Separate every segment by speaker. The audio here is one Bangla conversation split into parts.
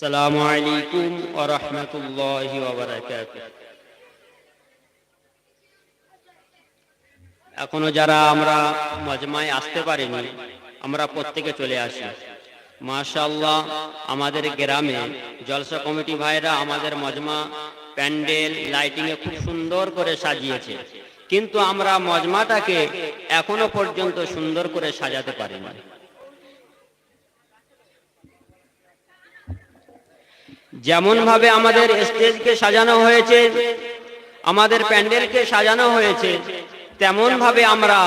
Speaker 1: আলাইকুম ওয়া রাহমাতুল্লাহি ওয়া বারাকাতুহু। এখনও যারা আমরা মজমায় আসতে পারিনি, আমরা প্রত্যেকে চলে আসি। মাশাআল্লাহ, আমাদের গ্রামে জলসা কমিটি ভাইরা আমাদের মজমা প্যান্ডেল লাইটিং এ খুব সুন্দর করে সাজিয়েছে। কিন্তু আমরা মজমাটাকে এখনও পর্যন্ত সুন্দর করে সাজাতে পারিনি। যেমন ভাবে আমাদের স্টেজকে সাজানো হয়েছে, আমাদের প্যান্ডেলকে সাজানো হয়েছে তেমন ভাবে আমরা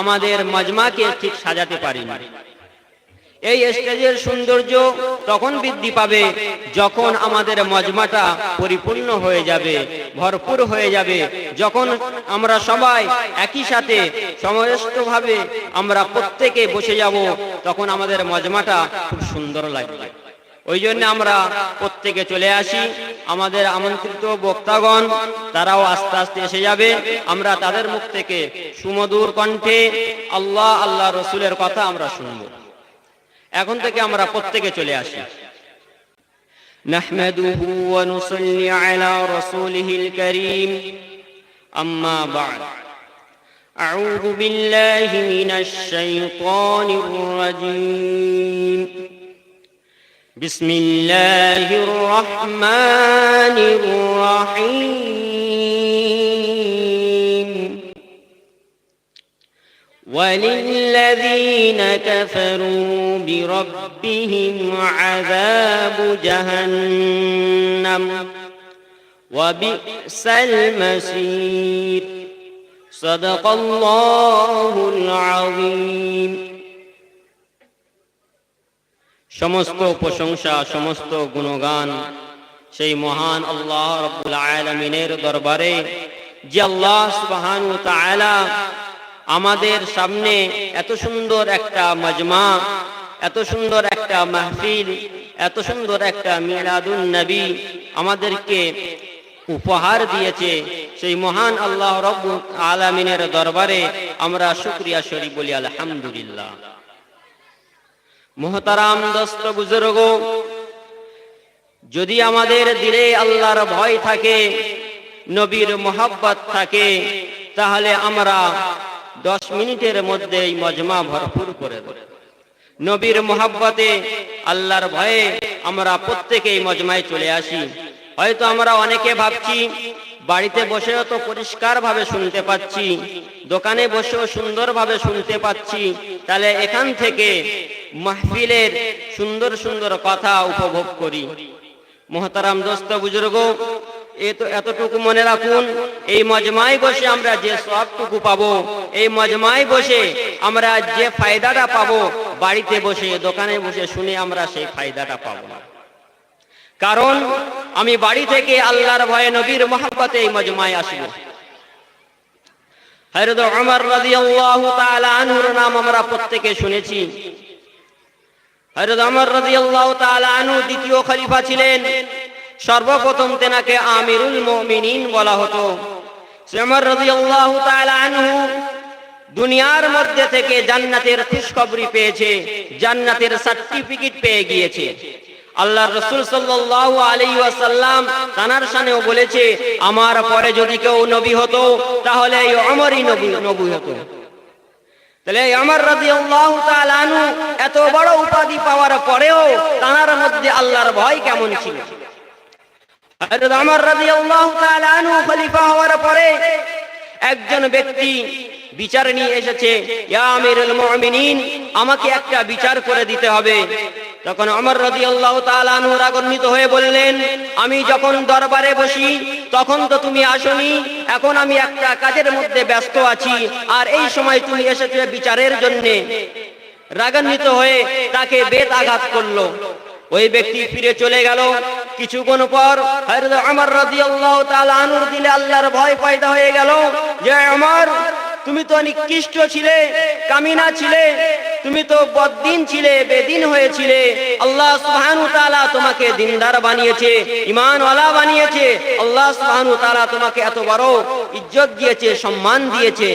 Speaker 1: আমাদের মজমাকে ঠিক সাজাতে পারিনি এই স্টেজের সৌন্দর্য তখন বৃদ্ধি পাবে যখন আমাদের মজমাটা পরিপূর্ণ হয়ে যাবে, ভরপুর হয়ে যাবে। যখন আমরা সবাই একই সাথে সমস্তভাবে আমরা প্রত্যেকে বসে যাব, তখন আমাদের মজমাটা খুব সুন্দর লাগবে। ওই জন্য আমরা প্রত্যেকে চলে আসি আমাদের আমন্ত্রিত বক্তাগণ তারাও আস্তে আস্তে এসে যাবে আমরা তাদের মুখ থেকে সুমধুর কণ্ঠে আল্লাহ আল্লাহ রসুলের কথা আমরা শুনব এখন থেকে আমরা প্রত্যেকে চলে আসি نحمده ونصلي على رسوله الكريم أما بعد أعوذ بالله من الشيطان الرجيم بسم الله الرحمن الرحيم. وللذين كفروا بربهم عذاب جهنم. وبئس المصير. صدق الله العظيم. সমস্ত প্রশংসা, সমস্ত গুণগান সেই মহান আল্লাহ রব্বুল আলমিনের দরবারে, যে আল্লাহ সুবহান তাআলা আমাদের সামনে এত সুন্দর একটা মজমা, এত সুন্দর একটা মাহফিল, এত সুন্দর একটা মিলাদুন নবী আমাদেরকে উপহার দিয়েছে সেই মহান আল্লাহ রব্বুল আলমিনের দরবারে আমরা শুক্রিয়া শরীফ বলি আলহামদুলিল্লাহ। মোহতারাম দস্ত বুজুর্গ, যদি আমাদের দিলে আল্লাহর ভয় থাকে, নবীর মোহাব্বত থাকে, তাহলে আমরা দশ মিনিটের মধ্যে এই মজমা ভরপুর করে দেব। নবীর মোহাব্বতে, আল্লাহর ভয়ে আমরা প্রত্যেকেই মজমায় চলে আসি। হয়তো আমরা অনেকে ভাবছি, বাড়িতে বসেও তো পরিষ্কার ভাবে শুনতে পাচ্ছি, দোকানে বসেও সুন্দর ভাবে শুনতে পাচ্ছি, তাহলে এখান থেকে মাহফিলের সুন্দর সুন্দর কথা উপভোগ করি। মোহতারাম দোস্ত বুজুর্গ এতটুকু মনে রাখুন, এই মজমায় বসে আমরা যে সবটুকু পাবো, এই মজমায় বসে আমরা যে ফায়দাটা পাবো, বাড়িতে বসে, দোকানে বসে শুনে আমরা সেই ফায়দাটা পাবো না। কারণ আমি বাড়ি থেকে আল্লাহর ভয়ে নবীর মোহাম্মতে এই মজমায় আসব। হযরত ওমর নাম আমরা প্রত্যেকে শুনেছি। রাদিয়াল্লাহু দ্বিতীয় খলিফা ছিলেন। সর্বপ্রথম তেনাকে আমিরুল বলা হতো। রাদিয়াল্লাহু দুনিয়ার মধ্যে থেকে জান্নাতের খুশখবরি পেয়েছে, জান্নাতের সার্টিফিকেট পেয়ে গিয়েছে। আল্লাহ রসুল সাল্লাল্লাহু আলাইহি ওয়াসাল্লাম তানার সানেও বলেছে, আমার পরে যদি কেউ নবী হতো, তাহলে এই ওমরই নবী নবী হতো। তাহলে আমার রাদিয়াল্লাহু তাআলা আনহু এত বড় উপাধি পাওয়ার পরেও তানার মধ্যে আল্লাহর ভয় কেমন ছিল? হওয়ার পরে একজন ব্যক্তি বিচার নিয়ে এসেছে আমাকে একটা বিচার করে দিতে হবে। তখন অমর রদি আল্লাহ রাগান্বিত হয়ে বললেন, আমি যখন দরবারে বসি, তখন তো তুমি আসনি, এখন আমি একটা কাজের মধ্যে ব্যস্ত আছি, আর এই সময় তুমি এসেছে বিচারের জন্য। রাগান্বিত হয়ে তাকে বেদ আঘাত করল। ওই ব্যক্তি ফিরে চলে গেল। কিছুক্ষণ পর আমার রাজি আল্লাহ তালানুর দিলে আল্লাহর ভয় পয়দা হয়ে গেল। যে আমার তুমি তো নিকৃষ্ট ছিলে, কামিনা ছিলে, তুমি তো বদিন ছিলে, বেদিন হয়েছিলে। আল্লাহ সুবহানু তাআলা তোমাকে দিনদার বানিয়েছে ইমান ঈমানওয়ালা বানিয়েছে। আল্লাহ সুবহানু তাআলা তোমাকে এত বড় ইজ্জত দিয়েছে, সম্মান দিয়েছে।